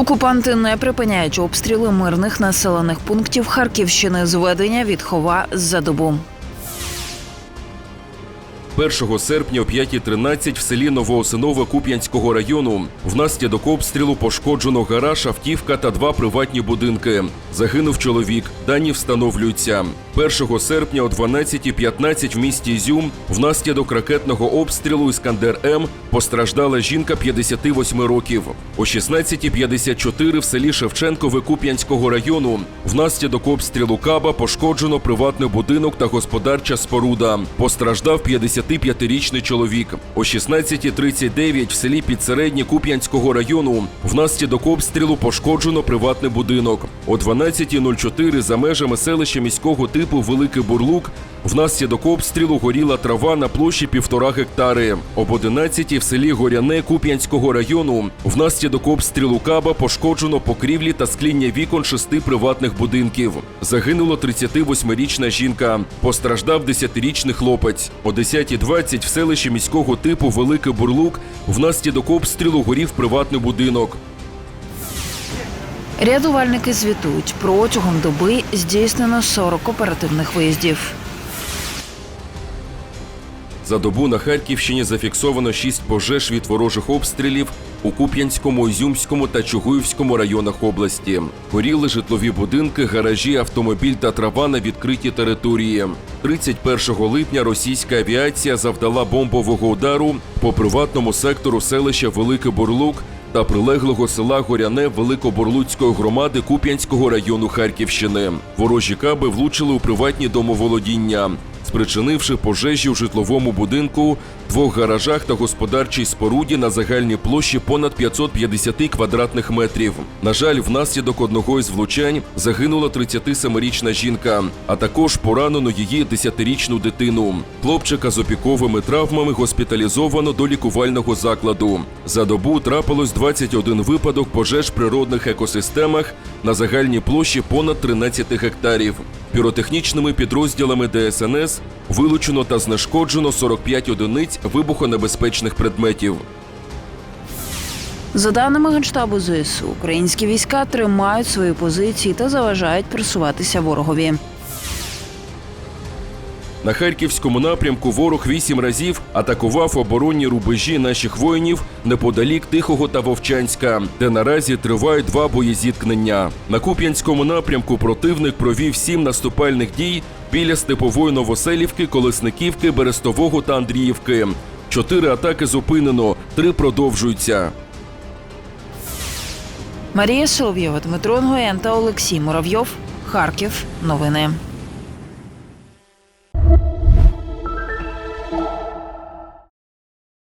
Окупанти не припиняють обстріли мирних населених пунктів Харківщини зведення від хова за добу. 1 серпня о 5.13 в селі Новоосинове Куп'янського району внаслідок обстрілу пошкоджено гараж, автівка та два приватні будинки. Загинув чоловік. Дані встановлюються. 1 серпня о 12.15 в місті Ізюм внаслідок ракетного обстрілу Іскандер М постраждала жінка 58 років. О 16.54 в селі Шевченкове Куп'янського району внаслідок обстрілу Каба пошкоджено приватний будинок та господарча споруда. Постраждав 55-річний чоловік. О 16.39 в селі Підсереднє Куп'янського району внаслідок обстрілу пошкоджено приватний будинок. О 12.04 за межами селища міського типу Великий Бурлук внаслідок обстрілу горіла трава на площі півтора гектари. Об 11 в селі Горяне Куп'янського району внаслідок обстрілу Каба пошкоджено покрівлі та скління вікон шести приватних будинків. Загинула 38-річна жінка. Постраждав 10-річний хлопець. О 10.20 в селищі міського типу Великий Бурлук внаслідок обстрілу горів приватний будинок. Рятувальники звітують, протягом доби здійснено 40 оперативних виїздів. За добу на Харківщині зафіксовано шість пожеж від ворожих обстрілів у Куп'янському, Ізюмському та Чугуївському районах області. Горіли житлові будинки, гаражі, автомобіль та трава на відкритій території. 31 липня російська авіація завдала бомбового удару по приватному сектору селища Великий Бурлук та прилеглого села Горяне Великоборлуцької громади Куп'янського району Харківщини. Ворожі каби влучили у приватні домоволодіння, спричинивши пожежі у житловому будинку, двох гаражах та господарчій споруді на загальній площі понад 550 квадратних метрів. На жаль, внаслідок одного із влучань загинула 37-річна жінка, а також поранено її 10-річну дитину. Хлопчика з опіковими травмами госпіталізовано до лікувального закладу. За добу трапилось 21 випадок пожеж в природних екосистемах на загальній площі понад 13 гектарів. Піротехнічними підрозділами ДСНС вилучено та знешкоджено 45 одиниць вибухонебезпечних предметів. За даними Генштабу ЗСУ, українські війська тримають свої позиції та заважають просуватися ворогові. На харківському напрямку ворог вісім разів атакував оборонні рубежі наших воїнів неподалік Тихого та Вовчанська, де наразі тривають два боєзіткнення. На Куп'янському напрямку противник провів сім наступальних дій біля Степової Новоселівки, Колесниківки, Берестового та Андріївки. Чотири атаки зупинено, три продовжуються. Марія Солов'єва, Дмитро Нгоєн та Олексій Муравйов. Харків. Новини.